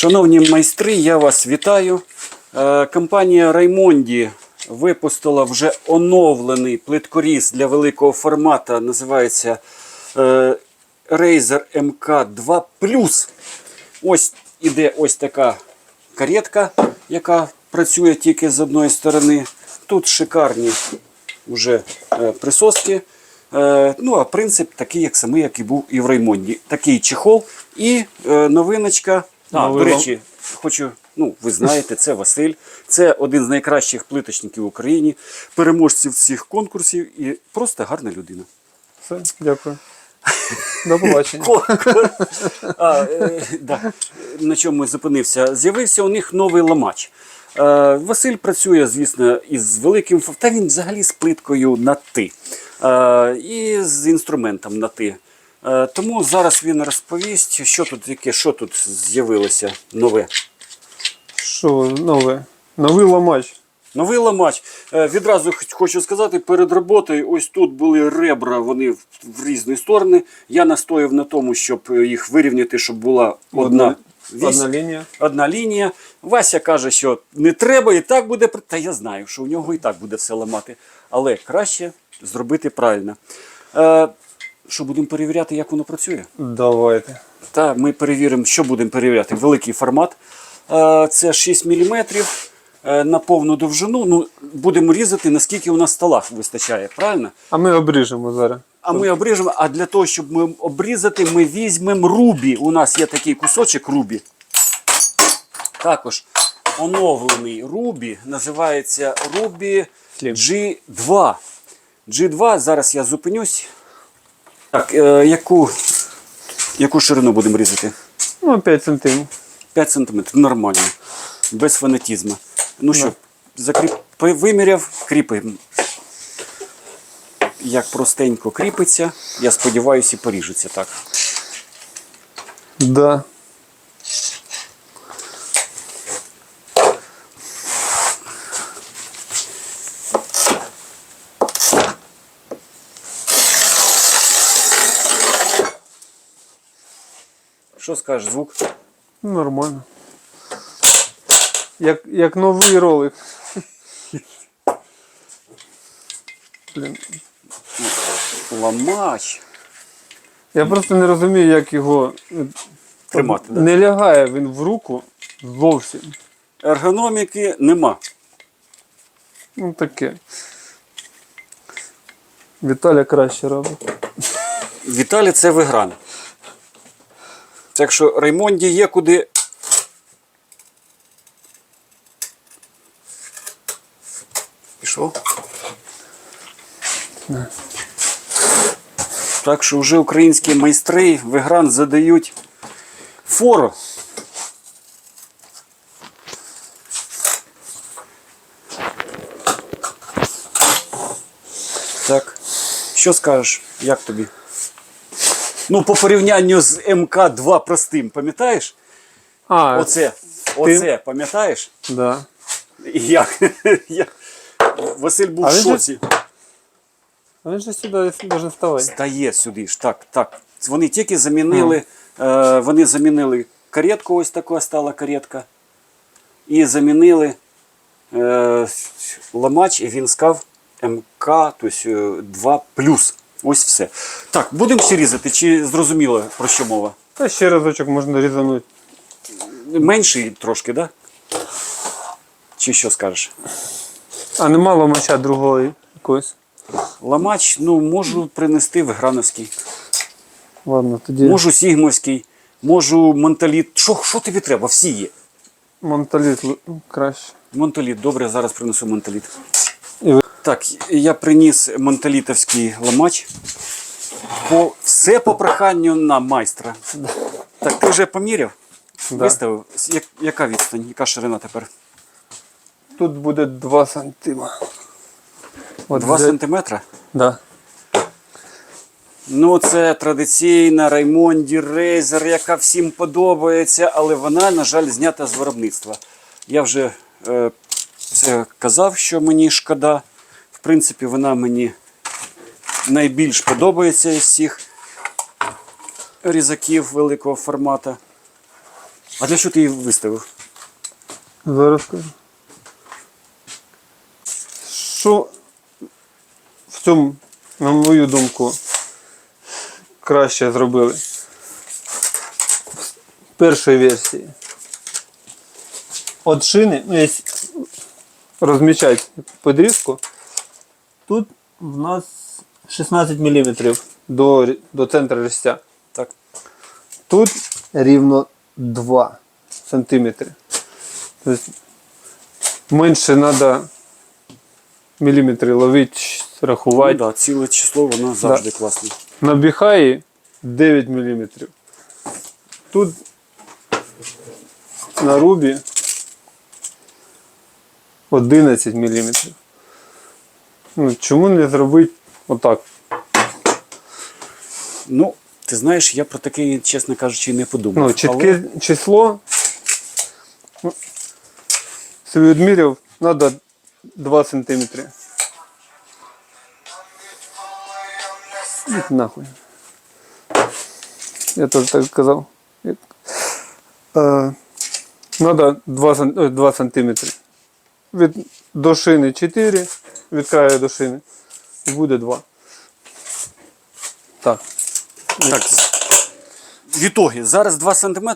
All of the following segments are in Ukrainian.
Шановні майстри, я вас вітаю. Е, Компанія Раймонді випустила вже оновлений плиткоріз для великого формату. Називається е, Razer MK2 Ось іде ось така каретка, яка працює тільки з одної сторони. Тут шикарні вже е, присоски. Ну, а принцип такий, як самий, як і був і в Раймонді. Такий чехол і новиночка. А, Новий до речі, хочу, ну, ви знаєте, це Василь. Це один з найкращих плиточників в Україні, переможців всіх конкурсів і просто гарна людина. Все, дякую. До побачення. а, е, да. На чому я зупинився? З'явився у них новий ламач. Е, Василь працює, звісно, із великим ф- та він взагалі з плиткою на ти. Е, і з інструментом на ти. Е, тому зараз він розповість, що тут яке, що тут з'явилося нове. Що нове? Новий ламач. Новий ламач. Е, Відразу хочу сказати, перед роботою ось тут були ребра, вони в, різні сторони. Я настояв на тому, щоб е, їх вирівняти, щоб була одна вісь. Одна лінія. одна лінія. Вася каже, що не треба, і так буде. Та я знаю, що у нього і так буде все ламати. Але краще зробити правильно. Е, що будемо перевіряти, як воно працює? Давайте. Та ми перевіримо, що будемо перевіряти. Великий формат. Е, Це 6 мм на повну довжину. Ну, будемо різати, наскільки у нас стола вистачає, правильно? А ми обріжемо зараз. А ми обріжемо, а для того, щоб ми обрізати, ми візьмемо рубі. У нас є такий кусочок рубі. Також оновлений рубі. Називається рубі G2. G2, зараз я зупинюсь. Так, е, яку, яку ширину будемо різати? Ну, 5 см. 5 см. Нормально. Без фанатізму. Ну що, закріп... виміряв, кріпимо. Як простенько кріпиться, я сподіваюся, і поріжеться так. Да. Що скажеш, звук? Ну, Нормально. Як, як новий ролик. Блін. Ламач. Я просто не розумію, як його е, Тримати. Да? не лягає він в руку зовсім. Ергономіки нема. Ну таке. Віталя краще робить. Віталій це вигран. Так що Раймонді є куди. Пішов. Так що вже українські майстри вигран задають фору. Так. Що скажеш? Як тобі? Ну, по порівнянню з МК-2 простим, пам'ятаєш? А, Оце, оце, пам'ятаєш? Да. Як? Я- Василь був А в він же- шоці. А він же сюди може вставати. Стає сюди ж, так, так. Вони тільки замінили, е, вони замінили каретку, ось така стала каретка. І замінили е, ламач, і він сказав МК, тобто 2 Ось все. Так, будемо ще різати, чи зрозуміло про що мова? Та ще разочок можна різанути. Менший трошки, так? Да? Чи що скажеш? А нема ламача другого якогось. Ламач, ну, можу принести в Грановський, Ладно, тоді можу Сігмовський, можу Монталіт. Що, що тобі треба? Всі є. монталіт л- краще. Монталіт, добре, зараз принесу Монталіт. Так, я приніс монталітовський ламач. По, все по проханню на майстра. Так, ти вже поміряв? Да. Виставив? Як, яка відстань, яка ширина тепер? Тут буде 2 сантима. От 2 взять- сантиметра? Да. Ну, це традиційна Раймонді Рейзер, яка всім подобається, але вона, на жаль, знята з виробництва. Я вже е, це казав, що мені шкода. В принципі, вона мені найбільш подобається із всіх різаків великого формату. А для чого ти її виставив? Зараз скажу. Що в цьому, на мою думку, краще зробили? В першій версії. От шини, ну, розмічати подрізку, тут в нас 16 мм до, до центру різця. Так. Тут рівно 2 сантиметри. Тобто менше треба міліметри ловити, Ну, рахувати. да, ціле число, воно завжди класне. На біхаї 9 мм. Тут на рубі 11 мм. Ну, чому не зробити отак? Ну, ти знаєш, я про таке, чесно кажучи, не подумав. Ну, чітке число. Ну, Собі відміряв, треба 2 см. Нахуй. Я теж так 2, сан- 2 см. Від до шини 4, від краю до шини. І буде 2. Так. Так, в ітогі, зараз 2 см.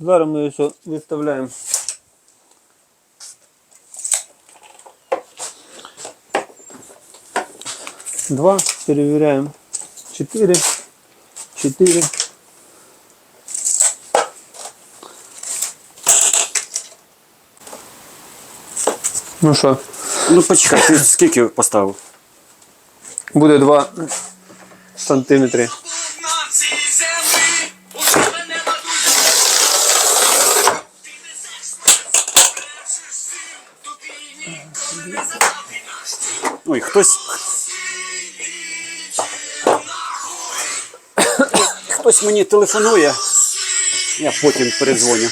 Зараз ми все виставляємо. Два, перевіряємо. Чотири. Чотири. Ну що, Ну, почекай, ти скільки поставив? буде два сантиметри. на цій землі у тебе не дадуть. Ти несеш смерть, бережеш сил, тобі ніколи не задати наш Ой, хтось. Хтось мені телефонує. Я потім передзвоню.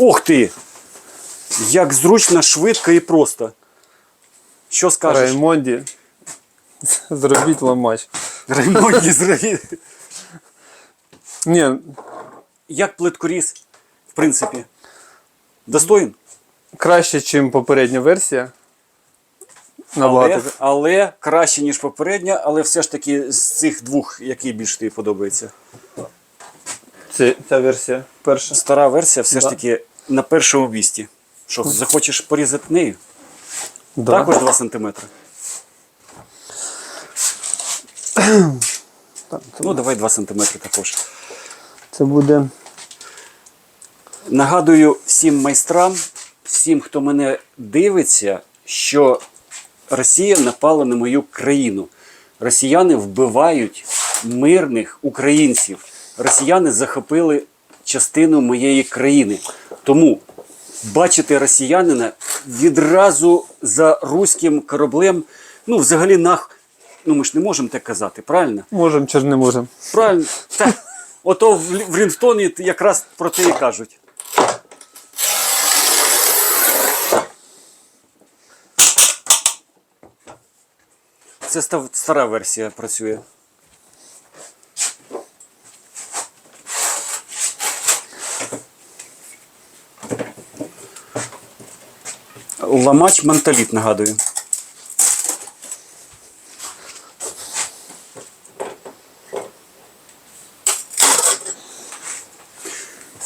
Ух ти! Як зручно, швидко і просто. Що скажеш? Раймонді. Зробіть ламач. Раймонді зробіть. Ні, Як плиткоріз, в принципі. Достоїн? краще, ніж попередня версія. Але, але краще, ніж попередня, але все ж таки з цих двох, який більш тобі подобається. Це, ця версія перша. Стара версія все ж таки на першому місці. Що, захочеш порізати нею? Да. Також 2 см. Так, це, Ну, давай 2 см також. це буде. Нагадую всім майстрам, всім, хто мене дивиться, що Росія напала на мою країну. Росіяни вбивають мирних українців. Росіяни захопили частину моєї країни. Тому бачити росіянина відразу за руським кораблем, ну, взагалі, нах. Ну, ми ж не можемо так казати, правильно? Можемо чи ж не можемо. Правильно. Та, ото в, в Рінстоні якраз про те і кажуть. Це стара версія працює. Ламач манталіт, нагадую.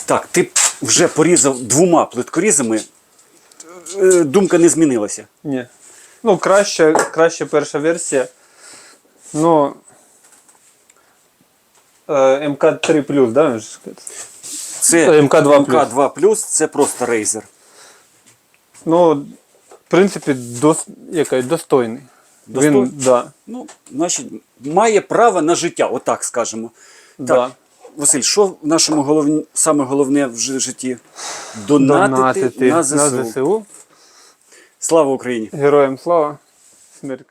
Так, ти вже порізав двома плиткорізами. Е, Думка не змінилася. Ні. Ну, краще, краще перша версія. Ну. е, МК3 да? ви ж сказали? Це Е, МК2+. МК2+, це просто рейзер. Ну, принципі, дос, який, достойний. Достойний? Він, да, Ну, значить, має право на життя, отак скажемо. да. Так, Василь, що в нашому головні, саме головне в житті? Донатити, Донатити на ЗСУ. на ЗСУ. Слава Україні! Героям слава. Смерть